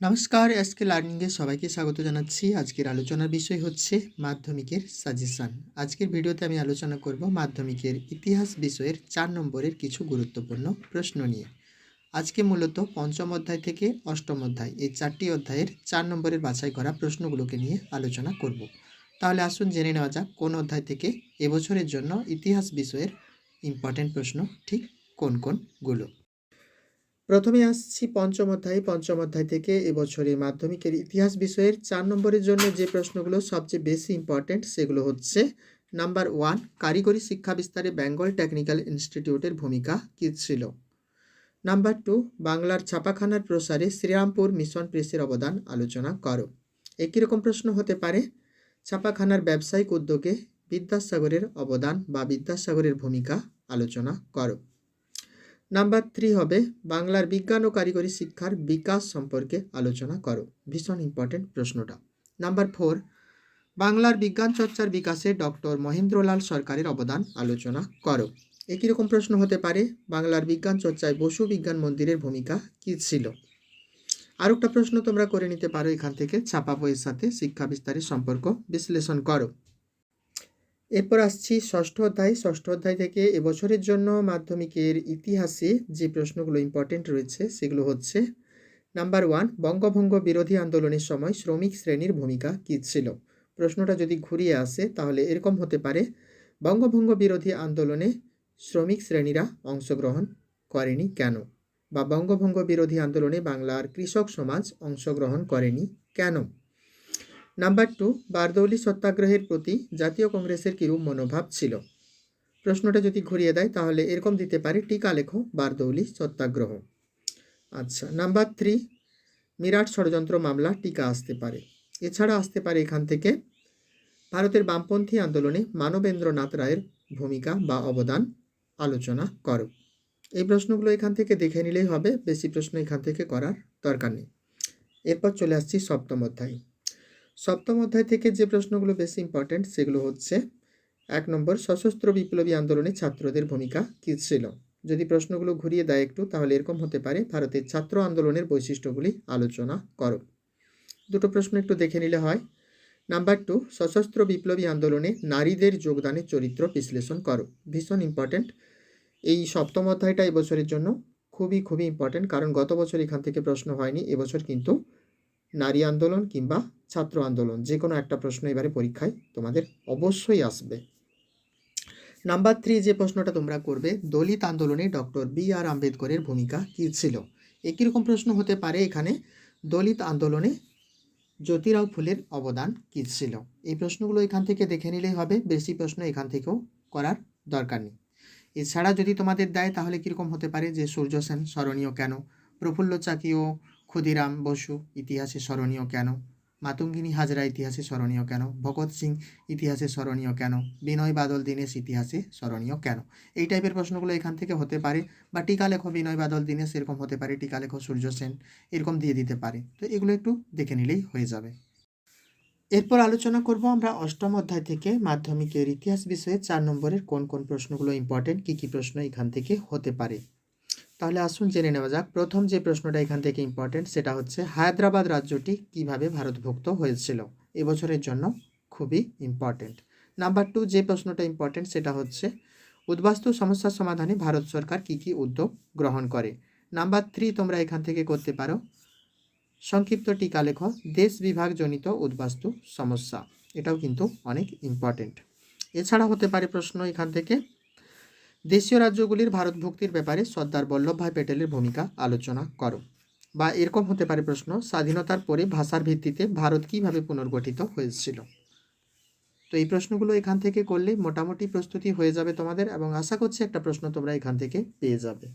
নমস্কার, আজকে লার্নিংয়ে সবাইকে স্বাগত জানাচ্ছি। আজকের আলোচনার বিষয় হচ্ছে মাধ্যমিকের সাজেশান আজকের ভিডিওতে আমি আলোচনা করব মাধ্যমিকের ইতিহাস বিষয়ের চার নম্বরের কিছু গুরুত্বপূর্ণ প্রশ্ন নিয়ে। আজকে মূলত পঞ্চম অধ্যায় থেকে অষ্টম অধ্যায়, এই চারটি অধ্যায়ের চার নম্বরের বাছাই করা প্রশ্নগুলোকে নিয়ে আলোচনা করব। তাহলে আসুন জেনে নেওয়া যাক কোন অধ্যায় থেকে এবছরের জন্য ইতিহাস বিষয়ের ইম্পর্টেন্ট প্রশ্ন ঠিক কোন কোনগুলো। প্রথমে আসছি পঞ্চম অধ্যায়। পঞ্চম অধ্যায় থেকে এবছরের মাধ্যমিকের ইতিহাস বিষয়ের চার নম্বরের জন্য যে প্রশ্নগুলো সবচেয়ে বেশি ইম্পর্টেন্ট সেগুলো হচ্ছে নাম্বার ওয়ান কারিগরি শিক্ষা বিস্তারে বেঙ্গল টেকনিক্যাল ইনস্টিটিউটের ভূমিকা কী ছিল? নাম্বার টু বাংলার ছাপাখানার প্রসারে শ্রীরামপুর মিশন প্রেসের অবদান আলোচনা করো। একই রকম প্রশ্ন হতে পারে, ছাপাখানার ব্যবসায়িক উদ্যোগে বিদ্যাসাগরের অবদান বা বিদ্যাসাগরের ভূমিকা আলোচনা করো। নাম্বার থ্রি হবে, বাংলার বিজ্ঞান ও কারিগরি শিক্ষার বিকাশ সম্পর্কে আলোচনা করো। ভীষণ ইম্পর্টেন্ট প্রশ্নটা। নাম্বার ফোর বাংলার বিজ্ঞান চর্চার বিকাশে ডক্টর মহেন্দ্রলাল সরকারের অবদান আলোচনা করো। একই রকম প্রশ্ন হতে পারে, বাংলার বিজ্ঞান চর্চায় বসু বিজ্ঞান মন্দিরের ভূমিকা কী ছিল? আর একটা প্রশ্ন তোমরা করে নিতে পারো এখান থেকে ছাপা বইয়ের সাথে শিক্ষা বিস্তারের সম্পর্ক বিশ্লেষণ করো। এরপর আসছি ষষ্ঠ অধ্যায়। ষষ্ঠ অধ্যায় থেকে এবছরের জন্য মাধ্যমিকের ইতিহাসে যে প্রশ্নগুলো ইম্পর্টেন্ট রয়েছে সেগুলো হচ্ছে নাম্বার ওয়ান বঙ্গভঙ্গ বিরোধী আন্দোলনের সময় শ্রমিক শ্রেণির ভূমিকা কী ছিল? প্রশ্নটা যদি ঘুরিয়ে আসে তাহলে এরকম হতে পারে, বঙ্গভঙ্গ বিরোধী আন্দোলনে শ্রমিক শ্রেণীরা অংশগ্রহণ করেনি কেন? বা বঙ্গভঙ্গ বিরোধী আন্দোলনে বাংলার কৃষক সমাজ অংশগ্রহণ করেনি কেন? নাম্বার টু, বারদৌলি সত্যাগ্রহের প্রতি জাতীয় কংগ্রেসের কিরূপ মনোভাব ছিল? প্রশ্নটা যদি ঘুরিয়ে দেয়, তাহলে এরকম দিতে পারে, টিকা লেখো, বারদৌলি সত্যাগ্রহ। আচ্ছা নাম্বার থ্রি, মিরাট ষড়যন্ত্র মামলা, টিকা আসতে পারে। এছাড়া আসতে পারে এখান থেকে, ভারতের বামপন্থী আন্দোলনে মানবেন্দ্রনাথ রায়ের ভূমিকা বা অবদান আলোচনা করো। এই প্রশ্নগুলো এখান থেকে দেখে নিলেই হবে, বেশি প্রশ্ন এখান থেকে করার দরকার নেই। এরপর চলে আসছি সপ্তম অধ্যায়। সপ্তম অধ্যায় থেকে যে প্রশ্নগুলো বেশি ইম্পর্ট্যান্ট সেগুলো হচ্ছে, এক নম্বর, সশস্ত্র বিপ্লবী আন্দোলনে ছাত্রদের ভূমিকা কী ছিল? যদি প্রশ্নগুলো ঘুরিয়ে দেয় একটু, তাহলে এরকম হতে পারে, ভারতের ছাত্র আন্দোলনের বৈশিষ্ট্যগুলি আলোচনা করো। দুটো প্রশ্ন একটু দেখে নিলে হয়। নাম্বার টু সশস্ত্র বিপ্লবী আন্দোলনে নারীদের যোগদানের চরিত্র বিশ্লেষণ করো। ভীষণ ইম্পর্ট্যান্ট এই সপ্তম অধ্যায়টা এবছরের জন্য খুবই খুবই ইম্পর্ট্যান্ট কারণ গত বছর এখান থেকে প্রশ্ন হয়নি, এবছর কিন্তু নারী আন্দোলন কিংবা ছাত্র আন্দোলন, যে কোনো একটা প্রশ্ন এবারে পরীক্ষায় তোমাদের অবশ্যই আসবে। নাম্বার থ্রি যে প্রশ্নটা তোমরা করবে, দলিত আন্দোলনে ডক্টর বি আর আম্বেদকরের ভূমিকা কী ছিল? একই রকম প্রশ্ন হতে পারে এখানে, দলিত আন্দোলনে জ্যোতিরাও ফুলের অবদান কী ছিল? এই প্রশ্নগুলো এখান থেকে দেখে নিলেই হবে, বেশি প্রশ্ন এখান থেকেও করার দরকার নেই। এছাড়া যদি তোমাদের দেয়, তাহলে কীরকম হতে পারে? যে সূর্য সেন স্মরণীয় কেন? প্রফুল্ল চাকি ও ক্ষুদিরাম বসু ইতিহাসে স্মরণীয় কেন? মাতঙ্গিনী হাজরা ইতিহাসে স্মরণীয় কেন? ভগৎ সিং ইতিহাসে স্মরণীয় কেন? বিনয় বাদল দীনেশ ইতিহাসে স্মরণীয় কেন? এই টাইপের প্রশ্নগুলো এখান থেকে হতে পারে বা টিকা লেখো বিনয় বাদল দীনেশ এরকম হতে পারে, টিকা লেখো সূর্য সেন এরকম দিয়ে দিতে পারে। তো এগুলো একটু দেখে নিলেই হয়ে যাবে। এরপর আলোচনা করব আমরা অষ্টম অধ্যায় থেকে মাধ্যমিকের ইতিহাস বিষয়ে, চার নম্বরের কোন কোন প্রশ্নগুলো ইম্পর্টেন্ট কী কী প্রশ্ন এখান থেকে হতে পারে। তাহলে আসুন জেনে নেওয়া যাক। প্রথম যে প্রশ্নটা এখান থেকে ইম্পর্টেন্ট সেটা হচ্ছে, হায়দ্রাবাদ রাজ্যটি কীভাবে ভারতভুক্ত হয়েছিল? এবছরের জন্য খুবই ইম্পর্টেন্ট নাম্বার টু যে প্রশ্নটা ইম্পর্টেন্ট সেটা হচ্ছে, উদ্বাস্তু সমস্যার সমাধানে ভারত সরকার কী কী উদ্যোগ গ্রহণ করে? নাম্বার থ্রি তোমরা এখান থেকে করতে পারো, সংক্ষিপ্ত টিকা লেখ, দেশ বিভাগজনিত উদ্বাস্তু সমস্যা। এটাও কিন্তু অনেক ইম্পর্টেন্ট এছাড়া হতে পারে প্রশ্ন এখান থেকে দেশীয় রাজ্যগুলির ভারত ভক্তির ব্যাপারে সর্দার বল্লভভাই প্যাটেলের ভূমিকা আলোচনা করো। বা এরকম হতে পারে প্রশ্ন, স্বাধীনতার পরে ভাষার ভিত্তিতে ভারত কীভাবে পুনর্গঠিত হয়েছিল? তো এই প্রশ্নগুলো এখান থেকে করলে মোটামুটি প্রস্তুতি হয়ে যাবে তোমাদের এবং আশা করছি একটা প্রশ্ন তোমরা এখান থেকে পেয়ে যাবে।